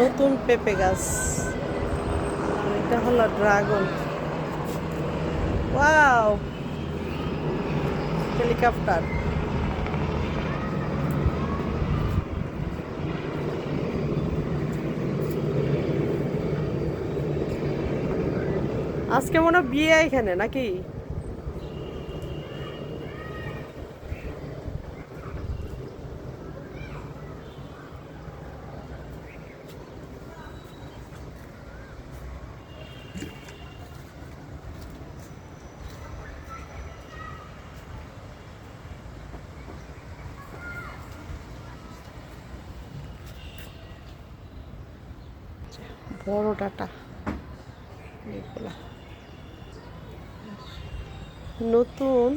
নতুন পেঁপে গাছ। এটা হলো ড্রাগন। ওয়াও! হেলিকপ্টার। আজকে মনে হয় বিয়ে এখানে নাকি? বড় ডাটা। এগুলা নতুন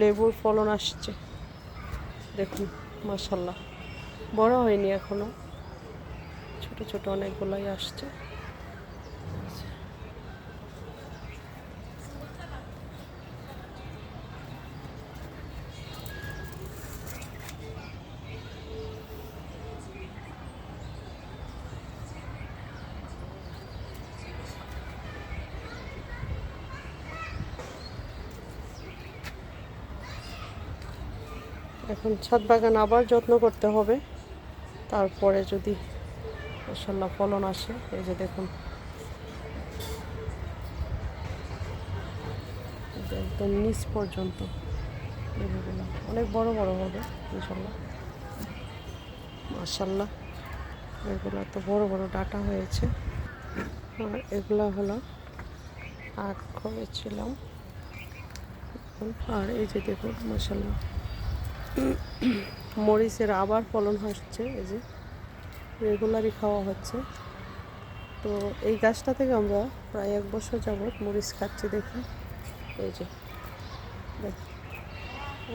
লেবুর ফলন আসছে। দেখুন মাসাল্লাহ বড় হয়নি এখনও। ছোট ছোট অনেকগুলাই আসছে। এখন ছাদ বাগান আবার যত্ন করতে হবে। তারপরে যদি মাসাল্লাহ ফলন আসে, এই যে দেখুন। একদম নিচ পর্যন্ত অনেক বড় বড় হবে ইনশাল্লাহ। মাসাল্লাহ এগুলো তো বড় বড় ডাটা হয়েছে। আর এগুলো হলো আখ করেছিলাম আর এই যে দেখুন মাসাল্লাহ মরিচের আবার ফলন হচ্ছে, এই যে রেগুলারই খাওয়া হচ্ছে। তো এই গাছটা থেকে আমরা প্রায় এক বছর যাবৎ মরিচ খাচ্ছি দেখি। এই যে, দেখ,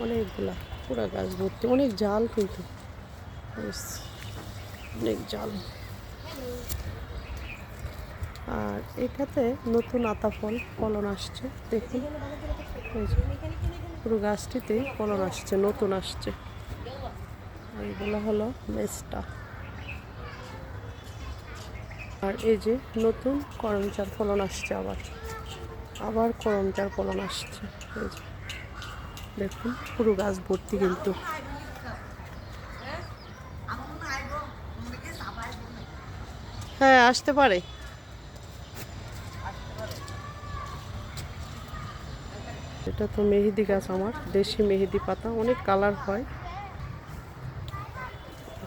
অনেকগুলা, পুরো গাছ ভর্তি, অনেক জাল কিন্তু। অনেক জাল। আর এটাতে নতুন আতা ফল, ফলন আসছে দেখুন পুরো গাছটিতে ফলন আসছে, নতুন আসছে। এগুলো হলো মেজটা। আর এই যে নতুন করমচার ফলন আসছে আবার। আবার করমচার ফলন আসছে। এই যে দেখুন, পুরো গাছ ভর্তি কিন্তু। হ্যাঁ আসতে পারে। এটা তো মেহেদি গাছ আমার দেশি মেহেদি পাতা অনেক কালার হয়।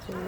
এই